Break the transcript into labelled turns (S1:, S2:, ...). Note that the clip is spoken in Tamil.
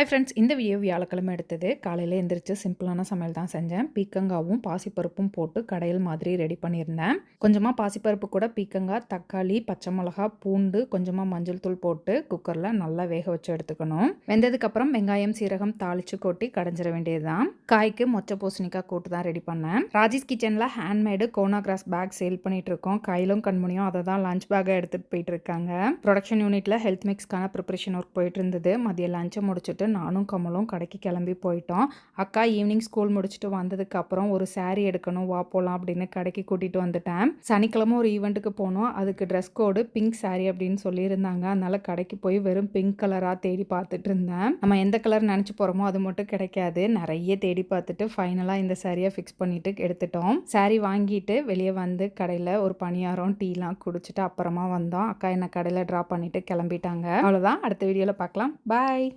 S1: ஹாய் ஃப்ரெண்ட்ஸ் இந்த வீடியோ வியாழக்கிழமை எடுத்தது காலையில் எந்திரிச்சு சிம்பிளான சமையல் தான் செஞ்சேன். பீக்கங்காவும் பாசிப்பருப்பும் போட்டு கடையில் மாதிரி ரெடி பண்ணியிருந்தேன். கொஞ்சமாக பாசிப்பருப்பு கூட பீக்கங்காய் தக்காளி பச்சை மிளகா பூண்டு கொஞ்சமாக மஞ்சள் தூள் போட்டு குக்கரில் நல்லா வேக வச்சு எடுத்துக்கணும். வெந்ததுக்கப்புறம் வெங்காயம் சீரகம் தாளித்து கொட்டி கடைஞ்சிட வேண்டியது தான் காய்க்கு மொச்சை பூசணிக்காய் கூட்டு தான் ரெடி பண்ணேன். ராஜேஷ் கிச்சனில் ஹேண்ட்மேடு கோனா கிராஸ் பேக் சேல் பண்ணிட்டு இருக்கோம். கையிலும் கண்மணியும் அதை தான் லஞ்ச் பேக்காக எடுத்துகிட்டு போயிட்டு இருக்காங்க. ப்ரொடக்ஷன் யூனிட்டில் ஹெல்த் மிக்ஸ்க்கான ப்ரிப்பரேஷன் ஒர்க் போயிட்டு இருந்தது. மதியம் லஞ்சை முடிச்சுட்டு நானும் கமலும் கடைக்கு கிளம்பி போயிட்டோம். அக்கா ஈவினிங் ஸ்கூல் முடிச்சுட்டு வந்ததுக்கு அப்புறம் ஒரு saree எடுக்கணும் வா போகலாம் அப்படின்னு கடைக்கு கூட்டிகிட்டு வந்துட்டேன். சனிக்கிழமை ஒரு ஈவெண்ட்டுக்கு போனோம். அதுக்கு ட்ரெஸ் கோடு பிங்க் saree அப்படின்னு சொல்லியிருந்தாங்க. அதனால கடைக்கு போய் வெறும் பிங்க் கலராக தேடி பார்த்துட்டு இருந்தேன். நம்ம எந்த கலர் நினச்சி போகிறோமோ அது மட்டும் கிடைக்காது. நிறைய தேடி பார்த்துட்டு ஃபைனலாக இந்த சாரியை ஃபிக்ஸ் பண்ணிட்டு எடுத்துட்டோம். saree வாங்கிட்டு வெளியே வந்து கடையில் ஒரு பணியாரம் டீலாம் குடிச்சிட்டு அப்புறமா வந்தோம். அக்கா என்னை கடையில் ட்ராப் பண்ணிட்டு கிளம்பிட்டாங்க. அவ்வளோதான் அடுத்த வீடியோவில் பார்க்கலாம். பாய்